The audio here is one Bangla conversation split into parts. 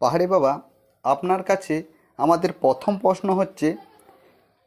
পাহাড়ি বাবা, আপনার কাছে আমাদের প্রথম প্রশ্ন হচ্ছে,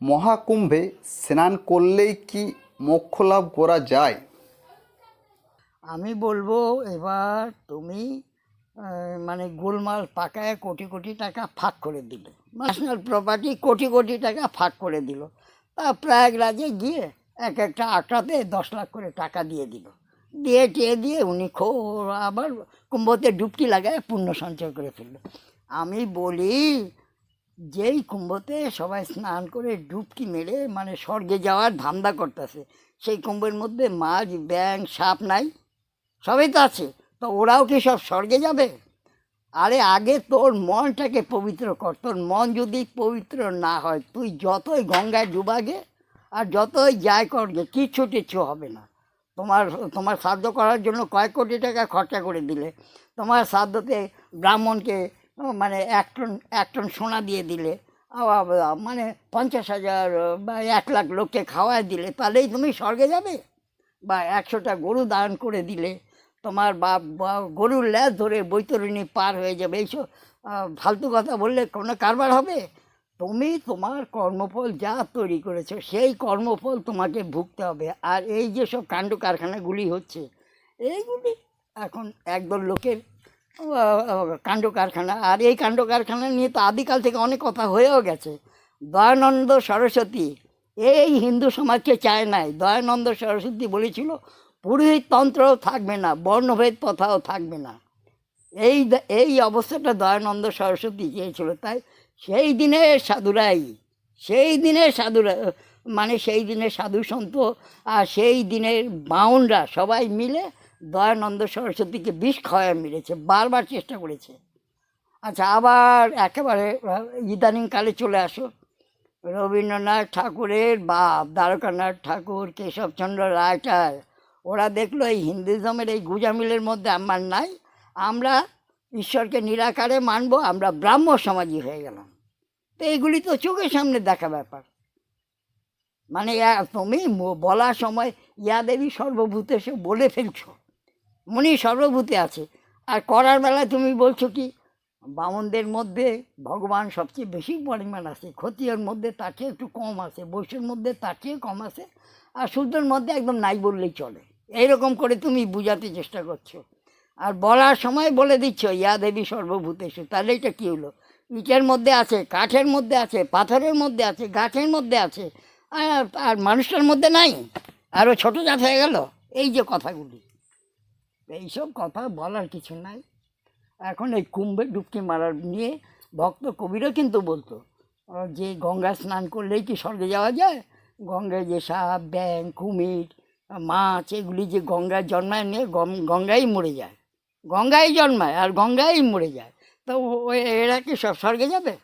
মহাকুম্ভে স্নান করলেই কি মোক্ষ লাভ করা যায়? আমি বলব এবার তুমি মানে গোলমাল পাকায় কোটি কোটি টাকা ফাঁক করে দিলে। ন্যাশনাল প্রপার্টি কোটি কোটি টাকা ফাঁক করে দিল। তা প্রয়াগরাজে গিয়ে এক একটা আটটাতে দশ লাখ করে টাকা দিয়ে দিল। দিয়ে টিয়ে দিয়ে উনি খো আবার কুম্ভতে ডুবকি লাগায় পুণ্য সঞ্চয় করে ফেলল। আমি বলি, যেই কুম্ভতে সবাই স্নান করে ডুবকি মেরে মানে স্বর্গে যাওয়ার ধান্দা করতেছে, সেই কুম্ভের মধ্যে মাছ ব্যাং সাপ নাই, সবই তো আছে, তো ওরাও কি সব স্বর্গে যাবে? আরে আগে তোর মনটাকে পবিত্র কর, তোর মন যদি পবিত্র না হয়, তুই যতই গঙ্গায় ডুবাগে আর যতই যাই করগে, কিচ্ছু টিচ্ছু হবে না। তোমার তোমার শ্রাদ্ধ করার জন্য কয়েক কোটি টাকা খরচা করে দিলে? তোমার শ্রাদ্ধতে ব্রাহ্মণকে মানে এক টন এক টন সোনা দিয়ে দিলে। মানে পঞ্চাশ হাজার বা এক লাখ লোককে খাওয়ায় দিলে, তাহলেই তুমি স্বর্গে যাবে? বা একশোটা গরু দান করে দিলে, তোমার বা গরুর ল্যাজ ধরে বৈতরণী পার হয়ে যাবে। এইসব ফালতু কথা বললে কোনো কারবার হবে? তুমি তোমার কর্মফল যা তৈরি করেছ, সেই কর্মফল তোমাকে ভুগতে হবে। আর এই যে সব কাণ্ড কারখানাগুলি হচ্ছে, এইগুলি এখন একদল লোকের কাণ্ড কারখানা। আর এই কাণ্ড কারখানা নিয়ে তো আদিকাল থেকে অনেক কথা হয়েও গেছে। দয়ানন্দ সরস্বতী, এই হিন্দু সমাজকে চায় নাই। দয়ানন্দ সরস্বতী বলেছিল, পুরোহিত তন্ত্রও থাকবে না, বর্ণভেদ প্রথাও থাকবে না। এই এই অবস্থাটা দয়ানন্দ সরস্বতী চেয়েছিল। তাই সেই দিনের সাধুরাই সেই দিনের সাধুরা মানে সেই দিনের সাধু সন্ত আর সেই দিনের বাউনরা সবাই মিলে দয়ানন্দ সরস্বতীকে বিষ খাওয়ায় মিলেছে বারবার চেষ্টা করেছে। আচ্ছা আবার একেবারে ইদানিংকালে চলে আসো। রবীন্দ্রনাথ ঠাকুরের বাপ, দ্বারকানাথ ঠাকুর, কেশবচন্দ্র রায়টার, ওরা দেখল এই হিন্দুজমের এই গুজামিলের মধ্যে আমার নাই, আমরা ঈশ্বরকে নিরাকারে মানব, আমরা ব্রাহ্ম সমাজী হয়ে গেলাম। তো এইগুলি তো চোখের সামনে দেখা ব্যাপার। মানে তুমি বলার সময় ইয়া দেবী সর্বভূতে সে বলে ফেলছো। মনি সর্বভূতে আছে। আর করার বেলায় তুমি বলছো কি, বামনদের মধ্যে ভগবান সবচেয়ে বেশি পরিমাণ আছে। ক্ষতির মধ্যে তার চেয়ে একটু কম আছে, বৈশ্যের মধ্যে তার চেয়ে কম আছে, আর সূর্যের মধ্যে একদম নাই বললেই চলে। এইরকম করে তুমি বোঝাতে চেষ্টা করছ। আর বলার সময় বলে দিচ্ছ, ইয়া দেবী সর্বভূতেষু তাহলে এটা কী হলো? ইটের মধ্যে আছে, কাঠের মধ্যে আছে, পাথরের মধ্যে আছে, গাছের মধ্যে আছে, আর আর মানুষটার মধ্যে নাই? আরও ছোটো জাত হয়ে গেল? এই যে কথাগুলি। এইসব কথা বলার কিছু নাই। এখন এই কুম্ভে ডুবকি মারার নিয়ে ভক্ত কবিরও কিন্তু বলতো যে গঙ্গা স্নান করলেই কি স্বর্গে যাওয়া যায়? গঙ্গায় যে সাপ ব্যাং কুমির, মাছ, এগুলি যে গঙ্গায় জন্মায় নিয়ে গঙ্গায় মরে যায়। গঙ্গায় জন্মায় আর গঙ্গায় মরে যায়। তো ও- ও- এরা কি সব স্বর্গে যাবে?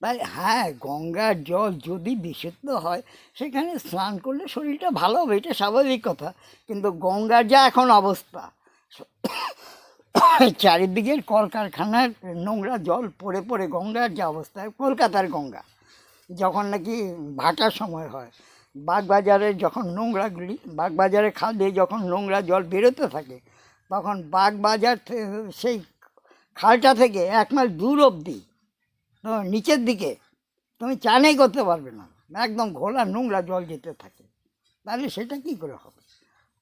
তাই হ্যাঁ গঙ্গার জল যদি বিশুদ্ধ হয়, সেখানে স্নান করলে শরীরটা ভালো হবে, এটা স্বাভাবিক কথা। কিন্তু গঙ্গার যা এখন অবস্থা, চারিদিকের কলকারখানার নোংরা জল পড়ে পড়ে গঙ্গার যে অবস্থা, কলকাতার গঙ্গা। যখন নাকি ভাটার সময় হয়, বাগবাজারে যখন নোংরাগুলি, বাগবাজারে খাল দিয়ে যখন নোংরা জল বেরোতে থাকে তখন বাগবাজার সেই খালটা থেকে এক মাইল দূর অবধি নিচের দিকে, তুমি চানেই করতে পারবে না। একদম ঘোলা নোংরা জল যেতে থাকে। তাহলে সেটা কী করে হবে?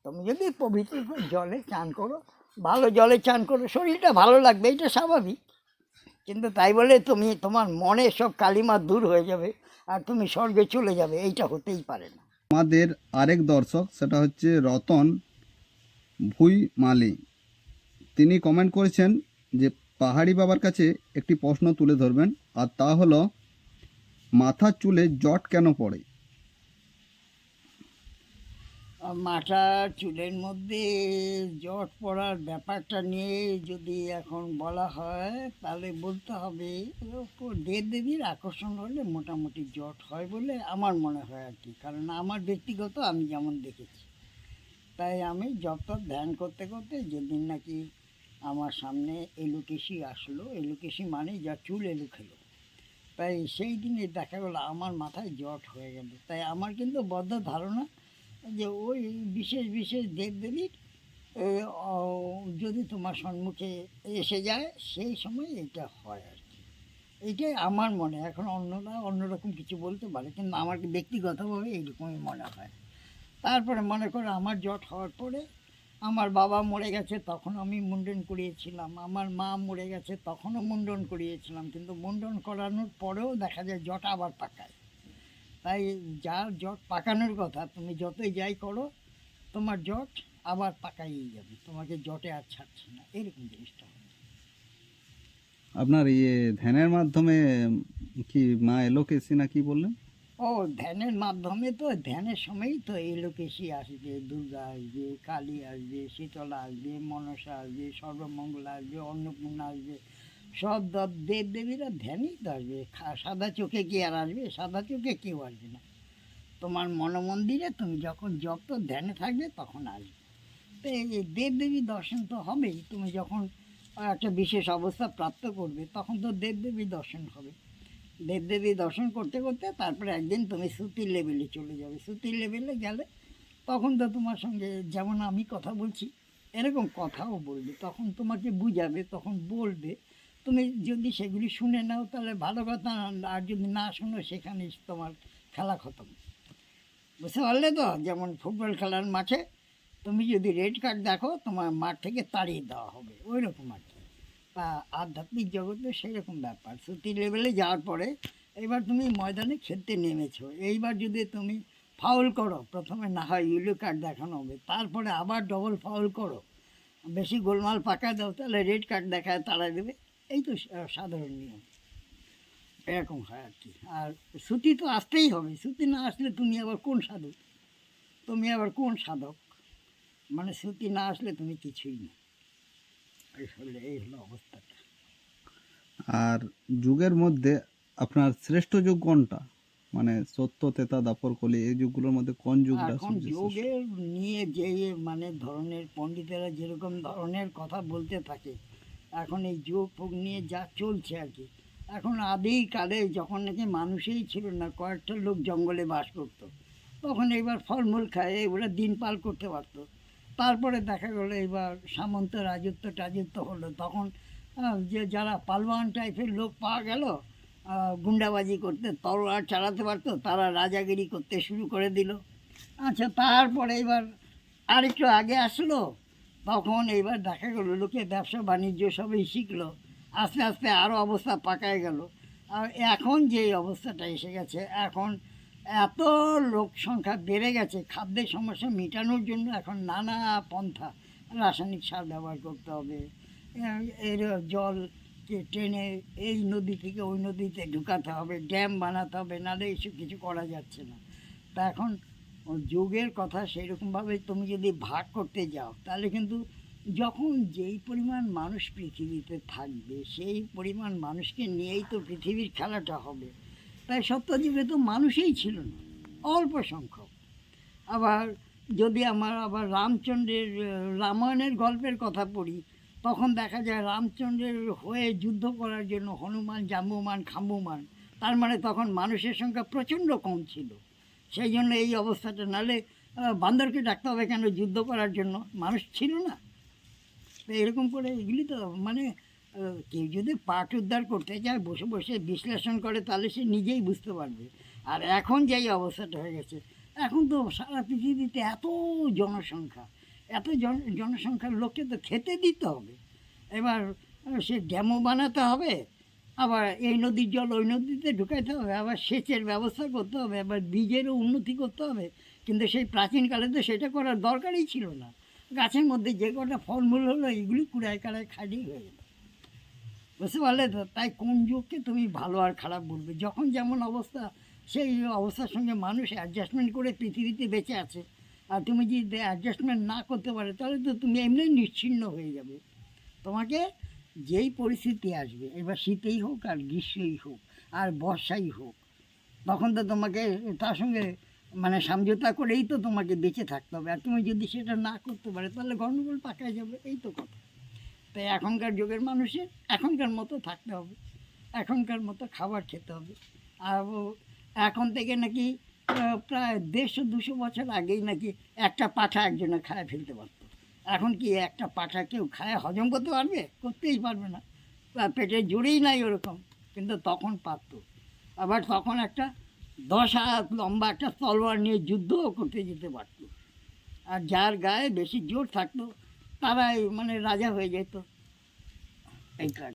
তুমি যদি পবিত্র জলে চান করো, ভালো জলে চান করো, শরীরটা ভালো লাগবে, এটা স্বাভাবিক। কিন্তু তাই বলে তুমি, তোমার মনে সব কালিমা দূর হয়ে যাবে আর তুমি স্বর্গে চলে যাবে, এইটা হতেই পারে না। আমাদের আরেক দর্শক, সেটা হচ্ছে রতন। ভুই মালি। তিনি কমেন্ট করেছেন যে, পাহাড়ি বাবার কাছে একটি প্রশ্ন তুলে ধরবেন, আর তা হলো মাথার চুলে জট কেন পড়ে? মাথার চুলের মধ্যে জট পড়ার ব্যাপারটা নিয়ে যদি এখন বলা হয়, তাহলে বলতে হবে ওপর দেবদেবীর আকর্ষণ হলে মোটামুটি জট হয় বলে আমার মনে হয় আর কি। কারণ আমার ব্যক্তিগত আমি যেমন দেখেছি। তাই আমি যত ধ্যান করতে করতে যেদিন নাকি আমার সামনে এলুকেশি আসলো, এলুকেশি মানে যা চুল এলু খেলো তাই সেই দিনে দেখা গেলো আমার মাথায় জট হয়ে গেল। তাই আমার কিন্তু বদ্ধ ধারণা যে ওই বিশেষ বিশেষ দেবদেবীর যদি তোমার সম্মুখে এসে যায়, সেই সময় এটা হয় আর কি। এইটাই আমার মনে, এখন অন্যরা অন্যরকম কিছু বলতে পারে, কিন্তু আমার ব্যক্তিগতভাবে এইরকমই মনে হয়। তারপরে মনে করো আমার জট হওয়ার পরে আমার বাবা মরে গেছে, তখন আমি মুন্ডন করিয়েছিলাম। আমার মা মরে গেছে, তখনও মুন্ডন করিয়েছিলাম। কিন্তু মুন্ডন করানোর পরেও দেখা যায় জট আবার পাকায়। তাই যার জট পাকানোর কথা, তুমি যতই যাই করো, তোমার জট আবার পাকাইয়ে যাবে। তোমাকে জটে আর ছাড়ছে না। এরকম জিনিসটা। আপনার ইয়ে ধ্যানের মাধ্যমে কি মা এলোকেসি না কি বললেন? ও, ধ্যানের মাধ্যমে তো, ধ্যানের সময়ই তো এই লোকেশই আসবে, দুর্গা আসবে, কালী আসবে, শীতলা আসবে, মনসা আসবে, সর্বমঙ্গল আসবে, অন্নপূর্ণা আসবে, সব দেব দেবীরা ধ্যানই তো আসবে। সাদা চোখে কি আর আসবে? সাদা চোখে কেউ আসবে না। তোমার মনোমন্দিরে তুমি যখন যত ধ্যানে থাকবে তখন আসবে। তো এই যে দেব দেবী দর্শন তো হবেই, তুমি যখন একটা বিশেষ অবস্থা প্রাপ্ত করবে তখন তো দেব দেবী দর্শন হবে। দেবদেবী দর্শন করতে করতে তারপরে একদিন তুমি শ্রুতির লেভেলে চলে যাবে। শ্রুতির লেভেলে গেলে তখন তো তোমার সঙ্গে যেমন আমি কথা বলছি, এরকম কথাও বলবে। তখন তোমাকে বুঝাবে, তখন বলবে। তুমি যদি সেগুলি শুনে নাও, তাহলে ভালো কথা, আর যদি না শোনো, সেখানে তোমার খেলা খতম। বুঝতে পারলে তো? যেমন ফুটবল খেলার মাঠে তুমি যদি রেড কার্ড দেখো, তোমার মাঠ থেকে তাড়িয়ে দেওয়া হবে। ওই রকম আর আধ্যাত্মিক জগতে সেরকম ব্যাপার। শ্রুতি লেভেলে যাওয়ার পরে এবার তুমি ময়দানে খেলতে নেমেছো। এইবার যদি তুমি ফাউল করো, প্রথমে না হয় ইউলো কার্ড দেখানো হবে, তারপরে আবার ডবল ফাউল করো, বেশি গোলমাল পাকা দাও, তাহলে রেড কার্ড দেখায় তাড়া দেবে। এই তো সাধারণ নিয়ম। এরকম হয় আর কি। আর শ্রুতি তো আসতেই হবে। শ্রুতি না আসলে তুমি আবার কোন সাধু তুমি আবার কোন সাধক? মানে শ্রুতি না আসলে তুমি কিছুই না। এই হলো অবস্থাটা আর যুগের মধ্যে আপনার শ্রেষ্ঠ যুগ কোনটা? মানে সত্য তেতা দাপর কলি এই যুগগুলোর মধ্যে কোন যুগটা এখন সবচেয়ে নিয়ে যে মানে ধরনের পণ্ডিতেরা যেরকম ধরনের কথা বলতে থাকে এখন এই যুগ ফোগ নিয়ে যা চলছে আর কি। এখন আদি কালে যখন নাকি মানুষই ছিল না কয়েকটা লোক জঙ্গলে বাস করতো তখন এবার ফলমূল খায় এগুলো দিন পাল করতে পারতো। তারপরে দেখা গেলো এবার সামন্ত রাজত্ব টাজত্ব হলো। তখন যে যারা পালওয়ান টাইপের লোক পাওয়া গেল গুন্ডাবাজি করতে তরোয়ার চালাতে পারতো, তারা রাজাগিরি করতে শুরু করে দিল। আচ্ছা তারপরে এবার আরেকটু আগে আসলো, তখন এইবার দেখা গেলো লোকে ব্যবসা বাণিজ্য সবই শিখলো। আস্তে আস্তে আরও অবস্থা পাকায় গেল। আর এখন যে অবস্থাটা এসে গেছে, এখন এত লোক সংখ্যা বেড়ে গেছে, খাদ্যের সমস্যা মেটানোর জন্য এখন নানা পন্থা রাসায়নিক সার ব্যবহার করতে হবে। এর জল টেনে এই নদী থেকে ওই নদীতে ঢুকাতে হবে, ড্যাম বানাতে হবে, নাহলে এসব কিছু করা যাচ্ছে না। তা এখন যুগের কথা সেরকমভাবে তুমি যদি ভাগ করতে যাও, তাহলে কিন্তু যখন যেই পরিমাণ মানুষ পৃথিবীতে থাকবে, সেই পরিমাণ মানুষকে নিয়েই তো পৃথিবীর খেলাটা হবে। তাই সত্যযুগে তো মানুষই ছিল না, অল্প সংখ্যক। আবার যদি আমার আবার রামচন্দ্রের রামায়ণের গল্পের কথা পড়ি, তখন দেখা যায় রামচন্দ্রের হয়ে যুদ্ধ করার জন্য হনুমান, জাম্বুমান, খাম্বুমান, তার মানে তখন মানুষের সংখ্যা প্রচণ্ড কম ছিল। সেই জন্য এই অবস্থাটা নালে বান্দরকে ডাকতে হবে কেন? যুদ্ধ করার জন্য মানুষ ছিল না। তো এরকম করে এগুলি তো মানে কেউ যদি পাঠ উদ্ধার করতে চায়, বসে বসে বিশ্লেষণ করে, তাহলে সে নিজেই বুঝতে পারবে। আর এখন যেই অবস্থাটা হয়ে গেছে, এখন তো সারা পৃথিবীতে এত জনসংখ্যা, এত জন, জনসংখ্যার লোককে তো খেতে দিতে হবে। এবার সে ড্যামও বানাতে হবে, আবার এই নদীর জল ওই নদীতে ঢুকাইতে হবে, আবার সেচের ব্যবস্থা করতে হবে, আবার বীজেরও উন্নতি করতে হবে। কিন্তু সেই প্রাচীনকালে তো সেটা করার দরকারই ছিল না। গাছের মধ্যে যে কটা ফলমূল হলো এগুলি কুড়ায় কাড়ায় খাইলেই হয়ে গেল বুঝতে পারলে তো, তাই কোন যুগকে তুমি ভালো আর খারাপ বলবে? যখন যেমন অবস্থা, সেই অবস্থার সঙ্গে মানুষ অ্যাডজাস্টমেন্ট করে পৃথিবীতে বেঁচে আছে। আর তুমি যদি অ্যাডজাস্টমেন্ট না করতে পারো, তাহলে তো তুমি এমনি নিশ্চিন্ন হয়ে যাবে। তোমাকে যেই পরিস্থিতি আসবে, এবার শীতেই হোক আর গ্রীষ্মই হোক আর বর্ষাই হোক, তখন তো তোমাকে তার সঙ্গে মানে সমঝোতা করেই তো তোমাকে বেঁচে থাকতে হবে। আর তুমি যদি সেটা না করতে পারো, তাহলে গণ্ডগোল পাকায় যাবে, এই তো কথা। তাই এখনকার যুগের মানুষের এখনকার মতো থাকতে হবে। এখনকার মতো খাবার খেতে হবে। আর এখন থেকে নাকি প্রায় দেড়শো, দুশো বছর আগেই নাকি একটা পাঠা একজনে খায় ফেলতে পারতো। এখন কি একটা পাঠা কেউ খায়? হজম করতে পারবে? করতেই পারবে না। পেটে জুড়েই নাই ওরকম, কিন্তু তখন পারতো। আবার তখন একটা দশ হাত লম্বা একটা তলোয়ার নিয়ে যুদ্ধও করতে যেতে পারতো। আর যার গায়ে বেশি জোর থাকতো তারাই মানে রাজা হয়ে যেত। এই কাজ।